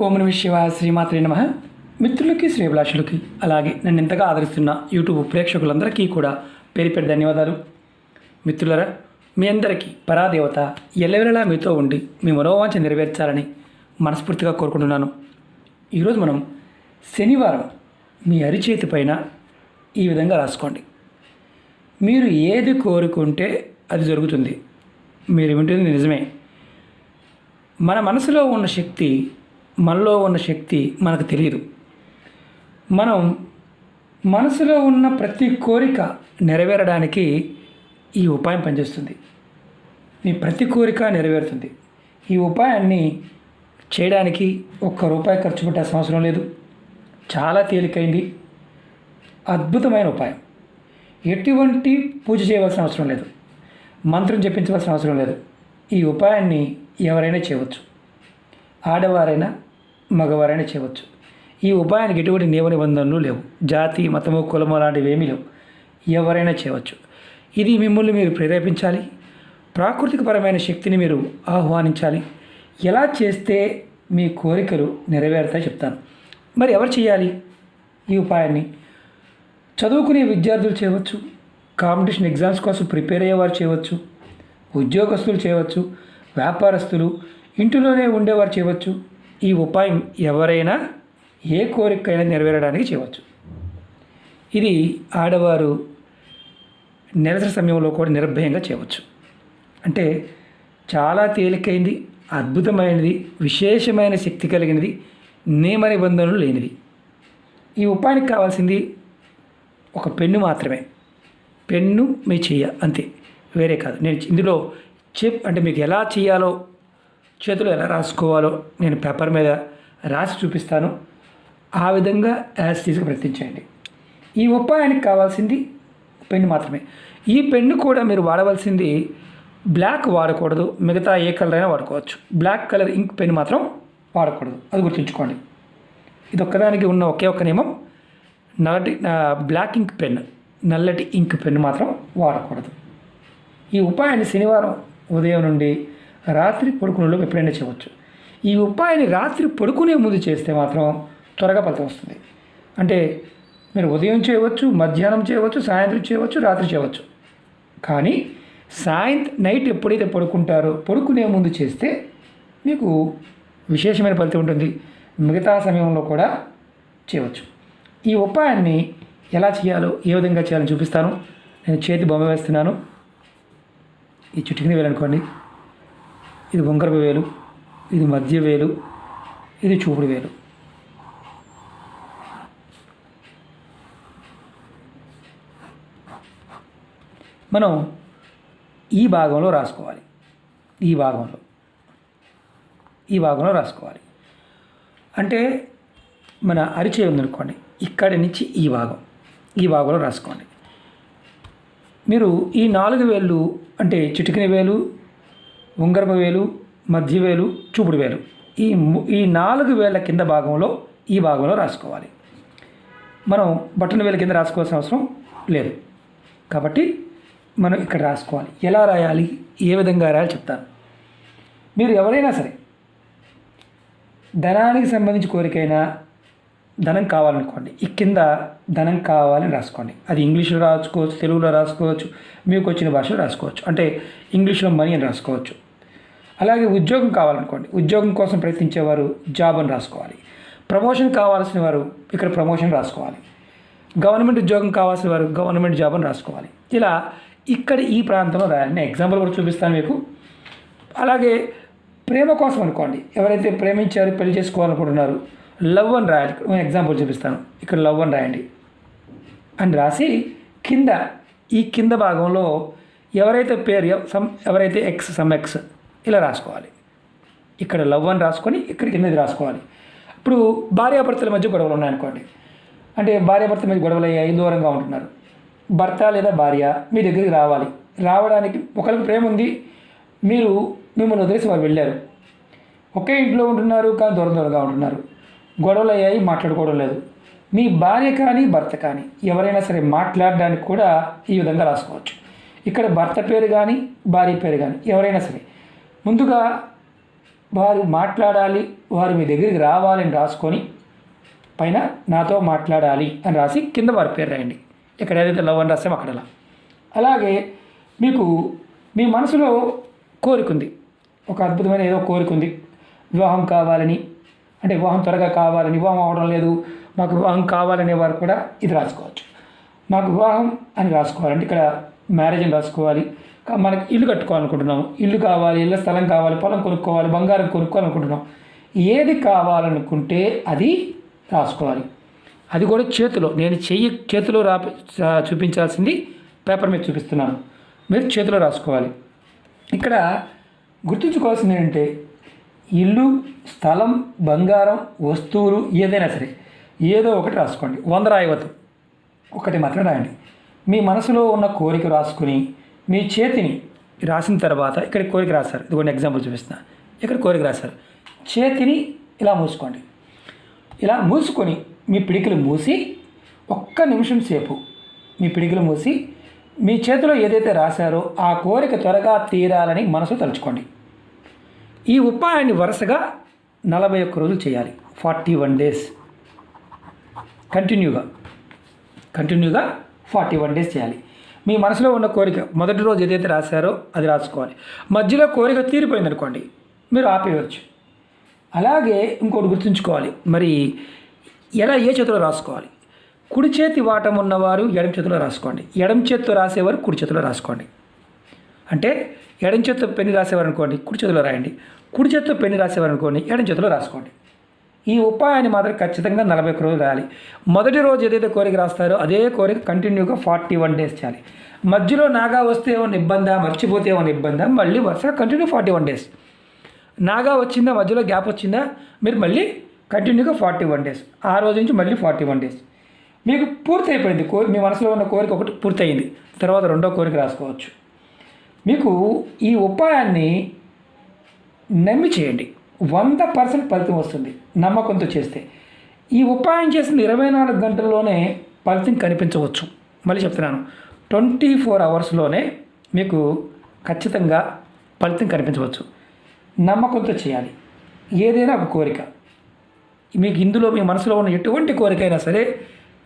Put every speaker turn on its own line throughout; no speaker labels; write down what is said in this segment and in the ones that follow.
ఓం నమ శివ శ్రీమాత్రే నమ. మిత్రులకి శ్రేభిలాషులకి అలాగే నన్ను ఎంతగా ఆదరిస్తున్న యూట్యూబ్ ప్రేక్షకులందరికీ కూడా పేరు పేరు ధన్యవాదాలు. మిత్రులరా మీ అందరికీ పరాదేవత ఎల్లవెలలా మీతో ఉండి మీ మనోవాంఛ నెరవేర్చాలని మనస్ఫూర్తిగా కోరుకుంటున్నాను. ఈరోజు మనం శనివారం మీ అరిచేతి పైన ఈ విధంగా రాసుకోండి. మీరు ఏది కోరుకుంటే అది జరుగుతుంది. మీరు వింటుంది నిజమే. మన మనసులో ఉన్న శక్తి మనలో ఉన్న శక్తి మనకు తెలియదు మనం మనసులో ఉన్న ప్రతి కోరిక నెరవేరడానికి ఈ ఉపాయం పనిచేస్తుంది. మీ ప్రతి కోరిక నెరవేరుతుంది. ఈ ఉపాయాన్ని చేయడానికి ఒక్క రూపాయి ఖర్చు పెట్టాల్సిన అవసరం లేదు. చాలా తేలికైంది. అద్భుతమైన ఉపాయం. ఎటువంటి పూజ చేయవలసిన అవసరం లేదు. మంత్రం జపించవలసిన అవసరం లేదు. ఈ ఉపాయాన్ని ఎవరైనా చేయవచ్చు. ఆడవారైనా మగవారైనా చేయవచ్చు. ఈ ఉపాయానికి ఎటువంటి నియమ నిబంధనలు లేవు. జాతి మతము కులము లాంటివి ఏమీ లేవు. ఎవరైనా చేయవచ్చు. ఇది మిమ్మల్ని మీరు ప్రేరేపించాలి. ప్రాకృతికపరమైన శక్తిని మీరు ఆహ్వానించాలి. ఎలా చేస్తే మీ కోరికలు నెరవేరుతాయి చెప్తాను. మరి ఎవరు చేయాలి ఈ ఉపాయాన్ని? చదువుకునే విద్యార్థులు చేయవచ్చు. కాంపిటీషన్ ఎగ్జామ్స్ కోసం ప్రిపేర్ అయ్యేవారు చేయవచ్చు. ఉద్యోగస్తులు చేయవచ్చు. వ్యాపారస్తులు ఇంటిలోనే ఉండేవారు చేయవచ్చు. ఈ ఉపాయం ఎవరైనా ఏ కోరికైనా నెరవేరడానికి చేయవచ్చు. ఇది ఆడవారు నిరసన సమయంలో కూడా నిర్భయంగా చేయవచ్చు. అంటే చాలా తేలికైంది అద్భుతమైనది విశేషమైన శక్తి కలిగినది నియమ నిబంధనలు లేనిది. ఈ ఉపాయానికి కావాల్సింది ఒక పెన్ను మాత్రమే. పెన్ను మీ చెయ్య అంతే. వేరే కాదు. నేను ఇందులో చెప్ అంటే మీకు ఎలా చేయాలో చేతులు ఎలా రాసుకోవాలో నేను పేపర్ మీద రాసి చూపిస్తాను. ఆ విధంగా యాజ్ తీసుకు ప్రయత్నించండి. ఈ ఉపాయానికి కావాల్సింది పెన్ను మాత్రమే. ఈ పెన్ను కూడా మీరు వాడవలసింది బ్లాక్ వాడకూడదు. మిగతా ఏ కలర్ అయినా వాడుకోవచ్చు. బ్లాక్ కలర్ ఇంక్ పెన్ మాత్రం వాడకూడదు. అది గుర్తుంచుకోండి. ఇది ఒక్కదానికి ఉన్న ఒకే ఒక్క నియమం. నల్లటి బ్లాక్ ఇంక్ పెన్ నల్లటి ఇంక్ పెన్ మాత్రం వాడకూడదు. ఈ ఉపాయాన్ని శనివారం ఉదయం నుండి రాత్రి పడుకునేలోపు ఎప్పుడైనా చేయవచ్చు. ఈ ఉపాయాన్ని రాత్రి పడుకునే ముందు చేస్తే మాత్రం త్వరగా ఫలితం వస్తుంది. అంటే మీరు ఉదయం చేయవచ్చు మధ్యాహ్నం చేయవచ్చు సాయంత్రం చేయవచ్చు రాత్రి చేయవచ్చు. కానీ సాయంత్రం నైట్ ఎప్పుడైతే పడుకుంటారో పడుకునే ముందు చేస్తే మీకు విశేషమైన ఫలితం ఉంటుంది. మిగతా సమయంలో కూడా చేయవచ్చు. ఈ ఉపాయాన్ని ఎలా చేయాలో ఏ విధంగా చేయాలని చూపిస్తాను. నేను చేతి బొమ్మ వేస్తున్నాను. ఈ చుట్టుకుని వెళ్ళనుకోండి. ఇది వంకరపు వేలు ఇది మధ్య వేలు ఇది చూపుడు వేలు. మనం ఈ భాగంలో రాసుకోవాలి. ఈ భాగంలో. ఈ భాగంలో రాసుకోవాలి. అంటే మన అరిచే ఉందనుకోండి ఇక్కడి నుంచి ఈ భాగం ఈ భాగంలో రాసుకోండి. మీరు ఈ నాలుగు వేళ్ళు అంటే చిటికిన వేలు ఉంగరపు వేలు మధ్య వేలు చూపుడు వేలు. ఈ ఈ నాలుగు వేల కింద భాగంలో ఈ భాగంలో రాసుకోవాలి. మనం బటన్ వేల కింద రాసుకోవాల్సిన అవసరం లేదు. కాబట్టి మనం ఇక్కడ రాసుకోవాలి. ఎలా రాయాలి? ఏ విధంగా రాయాలి చెప్తాను. మీరు ఎవరైనా సరే ధనానికి సంబంధించి కోరికైనా ధనం కావాలనుకోండి. ఈ కింద ధనం కావాలని రాసుకోండి. అది ఇంగ్లీష్లో రాసుకోవచ్చు తెలుగులో రాసుకోవచ్చు మీకు వచ్చిన భాషలో రాసుకోవచ్చు. అంటే ఇంగ్లీష్లో మనీ అని రాసుకోవచ్చు. అలాగే ఉద్యోగం కావాలనుకోండి. ఉద్యోగం కోసం ప్రయత్నించేవారు జాబ్ అని రాసుకోవాలి. ప్రమోషన్ కావాల్సిన వారు ఇక్కడ ప్రమోషన్ రాసుకోవాలి. గవర్నమెంట్ ఉద్యోగం కావాల్సిన వారు గవర్నమెంట్ జాబ్ అని రాసుకోవాలి. ఇలా ఇక్కడ ఈ ప్రాంతంలో రాయాలి. నేను ఎగ్జాంపుల్ కూడా చూపిస్తాను మీకు. అలాగే ప్రేమ కోసం అనుకోండి. ఎవరైతే ప్రేమించారు పెళ్ళి చేసుకోవాలనుకుంటున్నారు లవ్ అని రాయాలి. ఎగ్జాంపుల్ చూపిస్తాను. ఇక్కడ లవ్ అని రాయండి. అని రాసి కింద ఈ కింద భాగంలో ఎవరైతే పేరు సమ్ ఎవరైతే ఎక్స్ సమ్ ఎక్స్ ఇలా రాసుకోవాలి. ఇక్కడ లవ్ అని రాసుకొని ఇక్కడ కిందది రాసుకోవాలి. ఇప్పుడు భార్యాభర్తల మధ్య గొడవలు ఉన్నాయనుకోండి. అంటే భార్యాభర్తల మధ్య గొడవలు అయ్యాయి దూరంగా ఉంటున్నారు. భర్త లేదా భార్య మీ దగ్గరికి రావాలి. రావడానికి ఒకరికి ప్రేమ ఉంది. మీరు మిమ్మల్ని వదిలేసి వారు వెళ్ళారు. ఒకే ఇంట్లో ఉంటున్నారు కానీ దూరం దూరంగా ఉంటున్నారు. గొడవలు అయ్యాయి మాట్లాడుకోవడం లేదు. మీ భార్య కానీ భర్త కానీ ఎవరైనా సరే మాట్లాడడానికి కూడా ఈ విధంగా రాసుకోవచ్చు. ఇక్కడ భర్త పేరు కానీ భార్య పేరు కానీ ఎవరైనా సరే ముందుగా వారు మాట్లాడాలి వారు మీ దగ్గరికి రావాలని రాసుకొని పైన నాతో మాట్లాడాలి అని రాసి కింద వారి పేరు రాయండి. ఇక్కడ ఏదైతే లవ్ అని రాసామో అక్కడ అలాగే మీకు మీ మనసులో కోరిక ఉంది. ఒక అద్భుతమైన ఏదో కోరిక ఉంది. వివాహం కావాలని అంటే వివాహం త్వరగా కావాలని వివాహం అవడం లేదు. మాకు వివాహం కావాలనే వారు కూడా ఇది రాసుకోవచ్చు. మాకు వివాహం అని రాసుకోవాలంటే ఇక్కడ మ్యారేజ్ అని రాసుకోవాలి. మనకి ఇల్లు కట్టుకోవాలనుకుంటున్నాం ఇల్లు కావాలి ఇళ్ళ స్థలం కావాలి పొలం కొనుక్కోవాలి బంగారం కొనుక్కోవాలనుకుంటున్నాం. ఏది కావాలనుకుంటే అది రాసుకోవాలి. అది కూడా చేతిలో నేను చెయ్యి చేతిలో రా చూపించాల్సింది పేపర్ మీద చూపిస్తున్నాను. మీరు చేతిలో రాసుకోవాలి. ఇక్కడ గుర్తుంచుకోవాల్సింది ఏంటంటే ఇల్లు స్థలం బంగారం వస్తువులు ఏదైనా సరే ఏదో ఒకటి రాసుకోండి. వంద రాయవద్దు ఒకటి మాత్రం రాయండి. మీ మనసులో ఉన్న కోరిక రాసుకుని మీ చేతిని రాసిన తర్వాత ఇక్కడ కోరిక రాశారు. ఇదిగోండి ఎగ్జాంపుల్ చూపిస్తున్నా. ఇక్కడ కోరిక రాశారు. చేతిని ఇలా మూసుకోండి. ఇలా మూసుకొని మీ పిడికిలు మూసి ఒక్క నిమిషం సేపు మీ పిడికిలు మూసి మీ చేతిలో ఏదైతే రాశారో ఆ కోరిక త్వరగా తీరాలని మనసు తలుచుకోండి. ఈ ఉపాయాన్ని వరుసగా నలభై ఒక్క రోజులు చేయాలి. Forty one days. కంటిన్యూగా. కంటిన్యూగా ఫార్టీ వన్ డేస్ చేయాలి. మీ మనసులో ఉన్న కోరిక మొదటి రోజు ఏదైతే రాశారో అది రాసుకోవాలి. మధ్యలో కోరిక తీరిపోయింది అనుకోండి మీరు ఆపేయవచ్చు. అలాగే ఇంకోటి గుర్తుంచుకోవాలి. మరి ఎలా ఏ చేతిలో రాసుకోవాలి? కుడి చేతి వాటం ఉన్నవారు ఎడమ చేతిలో రాసుకోండి. ఎడమ చేతితో రాసేవారు కుడి చేతిలో రాసుకోండి. అంటే ఎడం చేతితో పెన్ను రాసేవారు అనుకోండి కుడి చేతిలో రాయండి. కుడి చేతితో పెన్ను రాసేవారు అనుకోండి ఎడం చేతిలో రాసుకోండి. ఈ ఉపాయాన్ని మాత్రం ఖచ్చితంగా నలభై ఒక్క రోజులు రాయాలి. మొదటి రోజు ఏదైతే కోరిక రాస్తారో అదే కోరిక కంటిన్యూగా ఫార్టీ వన్ డేస్ చేయాలి. మధ్యలో నాగా వస్తే ఏమైనా ఇబ్బందా మర్చిపోతే ఏమైనా ఇబ్బందా మళ్ళీ వరుసగా కంటిన్యూ ఫార్టీ వన్ డేస్. నాగా వచ్చిందా మధ్యలో గ్యాప్ వచ్చిందా మీరు మళ్ళీ కంటిన్యూగా ఫార్టీ వన్ డేస్. ఆ రోజు నుంచి మళ్ళీ ఫార్టీ వన్ డేస్. మీకు పూర్తి అయిపోయింది కో మీ మనసులో ఉన్న కోరిక ఒకటి పూర్తయింది. తర్వాత రెండో కోరిక రాసుకోవచ్చు. మీకు ఈ ఉపాయాన్ని నమ్మి చేయండి. వంద పర్సెంట్ ఫలితం వస్తుంది నమ్మకంతో చేస్తే. ఈ ఉపాయం చేసిన ఇరవై నాలుగు గంటల్లోనే ఫలితం కనిపించవచ్చు. మళ్ళీ చెప్తున్నాను. ట్వంటీ ఫోర్ అవర్స్లోనే మీకు ఖచ్చితంగా ఫలితం కనిపించవచ్చు. నమ్మకంతో చేయాలి. ఏదైనా ఒక కోరిక. మీకు ఇందులో మీ మనసులో ఉన్న ఎటువంటి కోరిక అయినా సరే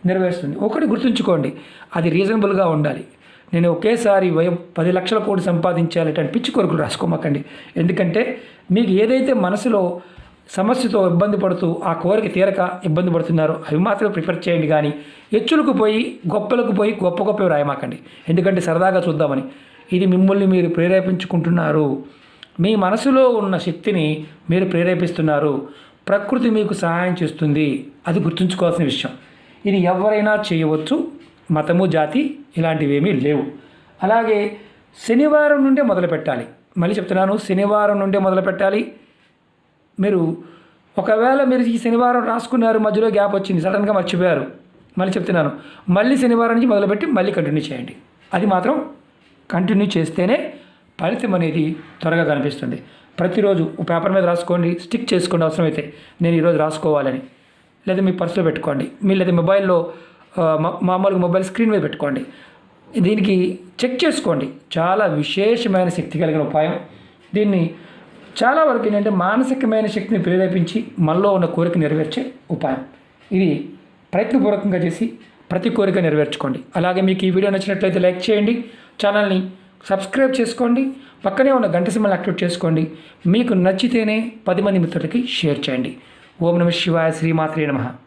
నెరవేరుస్తుంది. ఒకటి గుర్తుంచుకోండి. అది రీజనబుల్గా ఉండాలి. నేను ఒకేసారి వయం పది లక్షల కోటి సంపాదించాలి అని పిచ్చి కొరకులు రాసుకోమాకండి. ఎందుకంటే మీకు ఏదైతే మనసులో సమస్యతో ఇబ్బంది పడుతూ ఆ కోరిక తీరక ఇబ్బంది పడుతున్నారో అవి మాత్రమే ప్రిఫర్ చేయండి కానీ హెచ్చులకు పోయి గొప్పలకు పోయి గొప్ప గొప్పవి రాయమాకండి. ఎందుకంటే సరదాగా చూద్దామని. ఇది మిమ్మల్ని మీరు ప్రేరేపించుకుంటున్నారు. మీ మనసులో ఉన్న శక్తిని మీరు ప్రేరేపిస్తున్నారు. ప్రకృతి మీకు సహాయం చేస్తుంది. అది గుర్తుంచుకోవాల్సిన విషయం. ఇది ఎవరైనా చేయవచ్చు. మతము జాతి ఇలాంటివేమీ లేవు. అలాగే శనివారం నుండే మొదలు పెట్టాలి మళ్ళీ చెప్తున్నాను శనివారం నుండే మొదలు పెట్టాలి మీరు ఒకవేళ మీరు ఈ శనివారం రాసుకున్నారు మధ్యలో గ్యాప్ వచ్చింది సడన్గా మర్చిపోయారు. మళ్ళీ చెప్తున్నాను మళ్ళీ శనివారం నుంచి మొదలుపెట్టి మళ్ళీ కంటిన్యూ చేయండి. అది మాత్రం కంటిన్యూ చేస్తేనే ఫలితం అనేది త్వరగా కనిపిస్తుంది. ప్రతిరోజు పేపర్ మీద రాసుకోండి స్టిక్ చేసుకోండి అవసరమైతే. నేను ఈరోజు రాసుకోవాలని. లేదా మీ పర్సులో పెట్టుకోండి. మీ లేదా మొబైల్లో మామూలుగా మొబైల్ స్క్రీన్ మీద పెట్టుకోండి. దీనికి చెక్ చేసుకోండి. చాలా విశేషమైన శక్తి కలిగిన ఉపాయం. దీన్ని చాలా వరకు ఏంటంటే మానసికమైన శక్తిని ప్రేరేపించి మనలో ఉన్న కోరిక నెరవేర్చే ఉపాయం. ఇది ప్రయత్నపూర్వకంగా చేసి ప్రతి కోరిక నెరవేర్చుకోండి. అలాగే మీకు ఈ వీడియో నచ్చినట్లయితే లైక్ చేయండి. ఛానల్ని సబ్స్క్రైబ్ చేసుకోండి. పక్కనే ఉన్న గంట సింబల్ యాక్టివేట్ చేసుకోండి. మీకు నచ్చితేనే పది మంది మిత్రులకి షేర్ చేయండి. ఓం నమ శివాయ శ్రీమాత్రే నమః.